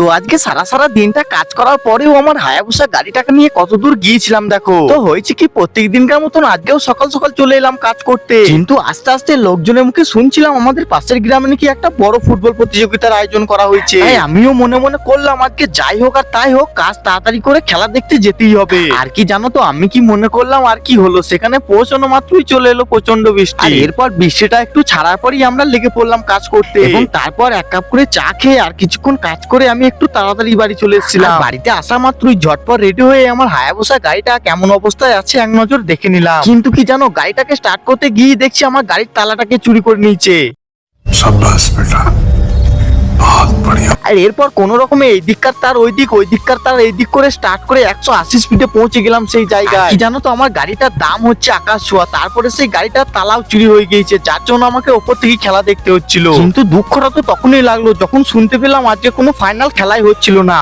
তো আজকে সারা সারা দিনটা কাজ করার পরেও আমার হায়াবুসা গাড়িটাকে নিয়ে কত দূর গিয়েছিলাম দেখো। তো হয়েছে কি প্রত্যেক দিনকার মতন আজকেও সকাল সকাল চলে এলাম কাজ করতে। কিন্তু আস্তে আস্তে লোকজনের মুখে শুনছিলাম আমাদের পাশের গ্রামে নাকি একটা বড় ফুটবল প্রতিযোগিতার আয়োজন করা হয়েছে। তাই আমিও মনে মনে করলাম আজকে যাই হোক আর তাই হোক কাজ তাড়াতাড়ি করে খেলা দেখতে যেতেই হবে। আর কি জানো তো আমি কি মনে করলাম আর কি হলো সেখানে পৌঁছানো মাত্রই চলে এলো প্রচণ্ড বৃষ্টি। আর এরপর বৃষ্টিটা একটু ছাড়ার পরই আমরা লেগে পড়লাম কাজ করতে। এবং তারপর এক কাপ করে চা খেয়ে আর কিছুক্ষণ কাজ করে আমি একটু তাড়াতাড়ি বাড়ি চলে এসেছিলাম। বাড়িতে আসা মাত্রই ঝটপট রেডি হয়ে আমার হায়াবসা গাড়িটা কেমন অবস্থায় আছে এক নজর দেখে নিলাম। কিন্তু কি জানো গাড়িটাকে স্টার্ট করতে গিয়ে দেখছি আমার গাড়ির তালাটাকে চুরি করে নিয়েছে। সাব্বাস বেটা। আর এরপর কোনো রকমে এই দিককার তার ওই দিক ওই দিককার তার এই দিক করে স্টার্ট করে একশো আশি স্পিডে পৌঁছে গেলাম সেই জায়গায়। জানো তো আমার গাড়িটার দাম হচ্ছে আকাশ ছোঁয়া। তারপরে সেই গাড়িটার তালাও চুরি হয়ে গিয়েছে যার জন্য আমাকে ওপর থেকে খেলা দেখতে হচ্ছিল। কিন্তু দুঃখটা তো তখনই লাগল যখন শুনতে পেলাম আজকে কোনো ফাইনাল খেলাই হচ্ছিল না।